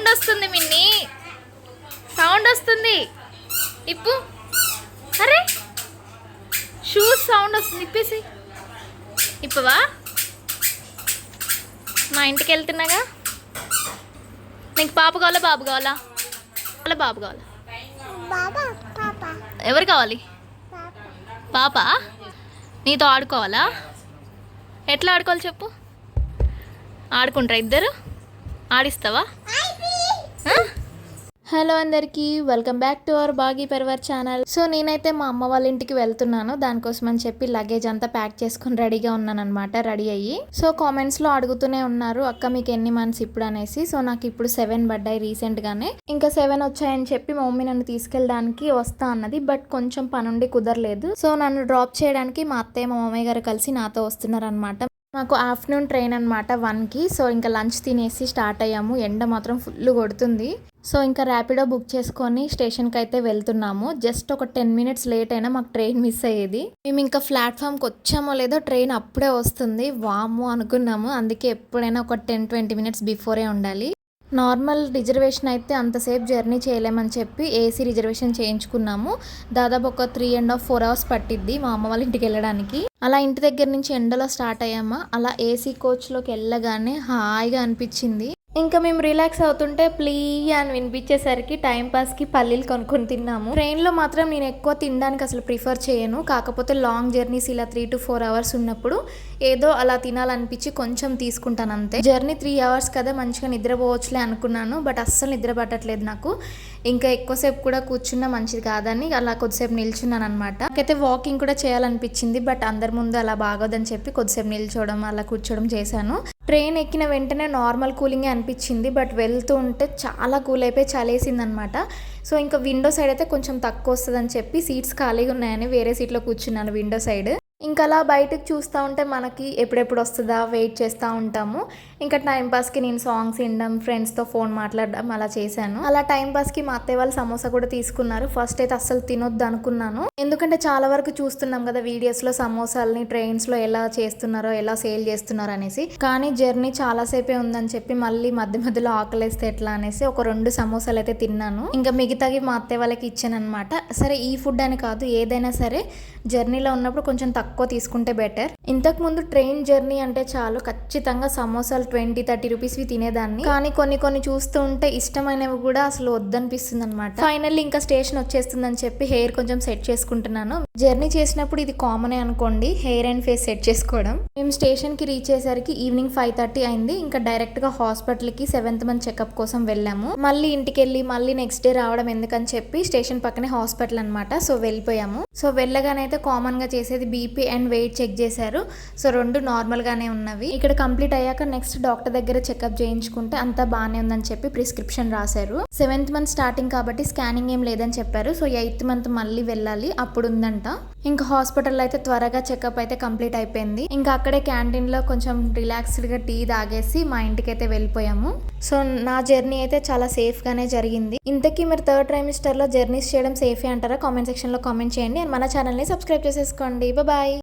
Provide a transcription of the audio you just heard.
Sound వస్తుంది మిన్ని. Sound వస్తుంది. ఇప్పు. అరే. షూస్ సౌండ్ వస్తుంది ఇప్పేసి. ఇప్పవా? మా ఇంటికి వెళ్తున్నాగా? నీకు పాప కావాలా బాబు కావాలా? కావాలా బాబు కావాలా? ఎవరు కావాలి? పాప. నీతో ఆడుకోవాలా? ఎట్లా ఆడుకోవాలి చెప్పు? ఆడుకుంటారా ఇద్దరు? ఆడిస్తావా? హలో అందరికీ వెల్కమ్ బ్యాక్ టు అవర్ బాగీ పెరవర్ ఛానల్. సో నేనైతే మా అమ్మ వాళ్ళ ఇంటికి వెళ్తున్నాను. దానికోసం అని చెప్పి లగేజ్ అంతా ప్యాక్ చేసుకుని రెడీగా ఉన్నాను అనమాట రెడీ అయ్యి. సో కామెంట్స్లో అడుగుతూనే ఉన్నారు అక్క మీకు ఎన్ని మంత్స్ ఇప్పుడు? అనేసి. సో నాకు ఇప్పుడు సెవెన్ పడ్డాయి రీసెంట్ గానే ఇంకా సెవెన్ వచ్చాయని చెప్పి మా మమ్మీ నన్ను తీసుకెళ్ళడానికి వస్తా అన్నది బట్ కొంచెం పనుండి కుదరలేదు. సో నన్ను డ్రాప్ చేయడానికి మా అత్తయ్య మా మమ్మీ గారు కలిసి నాతో వస్తున్నారనమాట మాకు ఆఫ్టర్నూన్ ట్రైన్ అనమాట వన్కి. సో ఇంకా లంచ్ తినేసి స్టార్ట్ అయ్యాము. ఎండ మాత్రం ఫుల్ కొడుతుంది. సో ఇంకా ర్యాపిడో బుక్ చేసుకొని స్టేషన్కి అయితే వెళ్తున్నాము. జస్ట్ ఒక టెన్ మినిట్స్ లేట్ అయినా మాకు ట్రైన్ మిస్ అయ్యేది. మేము ఇంకా ప్లాట్ఫామ్కి వచ్చామో లేదో ట్రైన్ అప్పుడే వస్తుంది. వాము అనుకున్నాము. అందుకే ఎప్పుడైనా ఒక టెన్ ట్వంటీ మినిట్స్ బిఫోరే ఉండాలి. నార్మల్ రిజర్వేషన్ అయితే అంతసేపు జర్నీ చేయలేమని చెప్పి ఏసీ రిజర్వేషన్ చేయించుకున్నాము. దాదాపు ఒక three and half four hours పట్టిద్ది మా అమ్మ వాళ్ళ ఇంటికి వెళ్ళడానికి. అలా ఇంటి దగ్గర నుంచి ఎండలో స్టార్ట్ అయ్యామా? అలా ఏసీ కోచ్లోకి వెళ్ళగానే హాయిగా అనిపించింది. ఇంకా మేము రిలాక్స్ అవుతుంటే ప్లీ అని వినిపించేసరికి టైం పాస్కి పల్లీలు కొనుక్కొని తిన్నాము. ట్రైన్లో మాత్రం నేను ఎక్కువ తినడానికి అసలు ప్రిఫర్ చేయను. కాకపోతే లాంగ్ జర్నీస్ ఇలా త్రీ టు ఫోర్ అవర్స్ ఉన్నప్పుడు ఏదో అలా తినాలనిపించి కొంచెం తీసుకుంటాను అంతే. జర్నీ త్రీ అవర్స్ కదా మంచిగా నిద్రపోవచ్చులే అనుకున్నాను బట్ అస్సలు నిద్ర పట్టట్లేదు నాకు. ఇంకా ఎక్కువసేపు కూడా కూర్చున్నా మంచిది కాదని అలా కొద్దిసేపు నిల్చున్నాను అనమాట నాకైతే వాకింగ్ కూడా చేయాలనిపించింది బట్ అందరి ముందు అలా బాగోదని చెప్పి కొద్దిసేపు నిల్చోవడం అలా కూర్చోవడం చేశాను. ట్రైన్ ఎక్కిన వెంటనే నార్మల్ కూలింగే అనిపించింది బట్ వెళ్తూ ఉంటే చాలా కూల్ అయిపోయి చలేసింది అనమాట సో ఇంకా విండో సైడ్ అయితే కొంచెం తక్కువ వస్తుందని చెప్పి సీట్స్ ఖాళీగా ఉన్నాయని వేరే సీట్లో కూర్చున్నాను విండో సైడ్. ఇంకా అలా బయటకు చూస్తూ ఉంటే మనకి ఎప్పుడెప్పుడు వస్తుందా? వెయిట్ చేస్తూ ఉంటాము. ఇంకా టైంపాస్కి నేను సాంగ్స్ వినడం ఫ్రెండ్స్తో ఫోన్ మాట్లాడడం అలా చేశాను. అలా టైంపాస్కి మా అత్తయ్య వాళ్ళు సమోసా కూడా తీసుకున్నారు. ఫస్ట్ అయితే అస్సలు తినొద్దు అనుకున్నాను. ఎందుకంటే చాలా వరకు చూస్తున్నాం కదా వీడియోస్లో సమోసాలని ట్రైన్స్లో ఎలా చేస్తున్నారో ఎలా సేల్ చేస్తున్నారో అనేసి. కానీ జర్నీ చాలాసేపే ఉందని చెప్పి మళ్ళీ మధ్య మధ్యలో ఆకలేస్తే ఎట్లా అనేసి ఒక రెండు సమోసాలు అయితే తిన్నాను. ఇంకా మిగతావి మా అత్తయ్య వాళ్ళకి ఇచ్చాను అనమాట సరే ఈ ఫుడ్ అని కాదు ఏదైనా సరే జర్నీలో ఉన్నప్పుడు కొంచెం తక్కువ తక్కువ తీసుకుంటే బెటర్. ఇంతకు ముందు ట్రైన్ జర్నీ అంటే చాలు. ఖచ్చితంగా సమోసాలు ట్వంటీ థర్టీ రూపీస్వి తినేదాన్ని. కానీ కొన్ని కొన్ని చూస్తూ ఉంటే ఇష్టమైనవి కూడా అసలు వద్దనిపిస్తుంది అనమాట ఫైనల్లీ ఇంకా స్టేషన్ వచ్చేస్తుందని చెప్పి హెయిర్ కొంచెం సెట్ చేసుకుంటున్నాను. జర్నీ చేసినప్పుడు ఇది కామనే అనుకోండి. హెయిర్ అండ్ ఫేస్ సెట్ చేసుకోవడం. మేము స్టేషన్కి రీచ్ అయ్యేసరికి ఈవినింగ్ ఫైవ్ థర్టీ అయింది. ఇంకా డైరెక్ట్గా హాస్పిటల్కి సెవెంత్ మంత్ చెకప్ కోసం వెళ్ళాము. మళ్ళీ ఇంటికి వెళ్ళి మళ్ళీ నెక్స్ట్ డే రావడం ఎందుకని చెప్పి స్టేషన్ పక్కనే హాస్పిటల్ అనమాట సో వెళ్ళిపోయాము. సో వెళ్ళగానే అయితే కామన్గా చేసేది బీపీ అండ్ వెయిట్ చెక్ చేశారు. సో రెండు నార్మల్ గానే ఉన్నవి. ఇక్కడ కంప్లీట్ అయ్యాక నెక్స్ట్ డాక్టర్ దగ్గర చెకప్ చేయించుకుంటే అంతా బాగానే ఉందని చెప్పి ప్రిస్క్రిప్షన్ రాశారు. సెవెంత్ మంత్ స్టార్టింగ్ కాబట్టి స్కానింగ్ ఏం లేదని చెప్పారు. సో ఎయిత్ మంత్ మళ్ళీ వెళ్ళాలి. అప్పుడు ఉందంట ఇంకా హాస్పిటల్ అయితే త్వరగా చెకప్ అయితే కంప్లీట్ అయిపోయింది. ఇంకా అక్కడే క్యాంటీన్లో కొంచెం రిలాక్స్డ్గా టీ తాగేసి మా ఇంటికి అయితే వెళ్ళిపోయాము. సో నా జర్నీ అయితే చాలా సేఫ్ గానే జరిగింది. ఇంతకీ మీరు థర్డ్ ట్రైమిస్టర్లో జర్నీస్ చేయడం సేఫే అంటారా? కామెంట్ సెక్షన్లో కామెంట్ చేయండి. అండ్ మన ఛానల్ని సబ్స్క్రైబ్ చేసేసుకోండి. బాయ్.